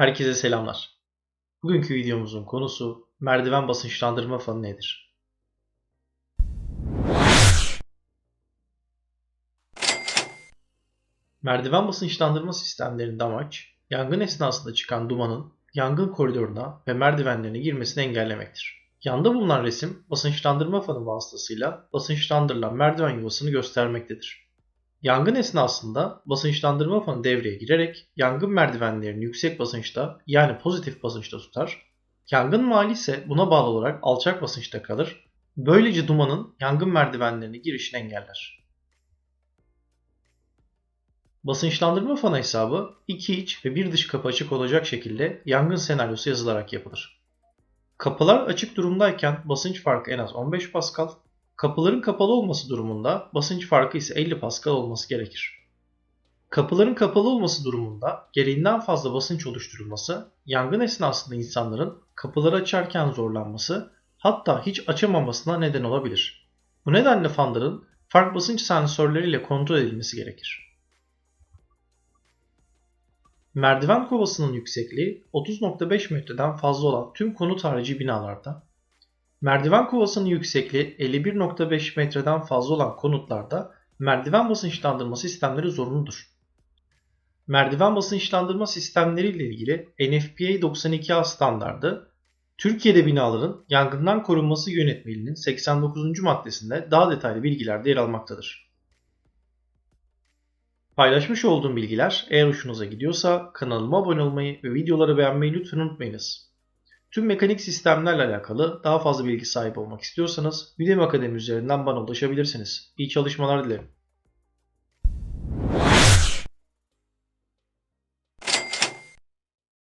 Herkese selamlar. Bugünkü videomuzun konusu merdiven basınçlandırma fanı nedir? Merdiven basınçlandırma sistemlerinde amaç, yangın esnasında çıkan dumanın yangın koridoruna ve merdivenlerine girmesini engellemektir. Yanda bulunan resim basınçlandırma fanı vasıtasıyla basınçlandırılan merdiven yuvasını göstermektedir. Yangın esnasında basınçlandırma fanı devreye girerek yangın merdivenlerini yüksek basınçta yani pozitif basınçta tutar. Yangın mali ise buna bağlı olarak alçak basınçta kalır. Böylece dumanın yangın merdivenlerine girişini engeller. Basınçlandırma fanı hesabı iki iç ve bir dış kapı açık olacak şekilde yangın senaryosu yazılarak yapılır. Kapılar açık durumdayken basınç farkı en az 15 Pascal, Kapıların kapalı olması durumunda basınç farkı ise 50 Pascal olması gerekir. Kapıların kapalı olması durumunda gereğinden fazla basınç oluşturulması, yangın esnasında insanların kapıları açarken zorlanması, hatta hiç açamamasına neden olabilir. Bu nedenle fanların fark basınç sensörleriyle kontrol edilmesi gerekir. Merdiven kovasının yüksekliği 30.5 metreden fazla olan tüm konut harici binalarda Merdiven kovasının yüksekliği 51.5 metreden fazla olan konutlarda merdiven basınçlandırma sistemleri zorunludur. Merdiven basınçlandırma sistemleri ile ilgili NFPA 92A standardı, Türkiye'de binaların yangından korunması yönetmeliğinin 89. maddesinde daha detaylı bilgiler de yer almaktadır. Paylaşmış olduğum bilgiler eğer hoşunuza gidiyorsa kanalıma abone olmayı ve videoları beğenmeyi lütfen unutmayınız. Tüm mekanik sistemlerle alakalı daha fazla bilgi sahibi olmak istiyorsanız Udemy Akademi üzerinden bana ulaşabilirsiniz. İyi çalışmalar dilerim.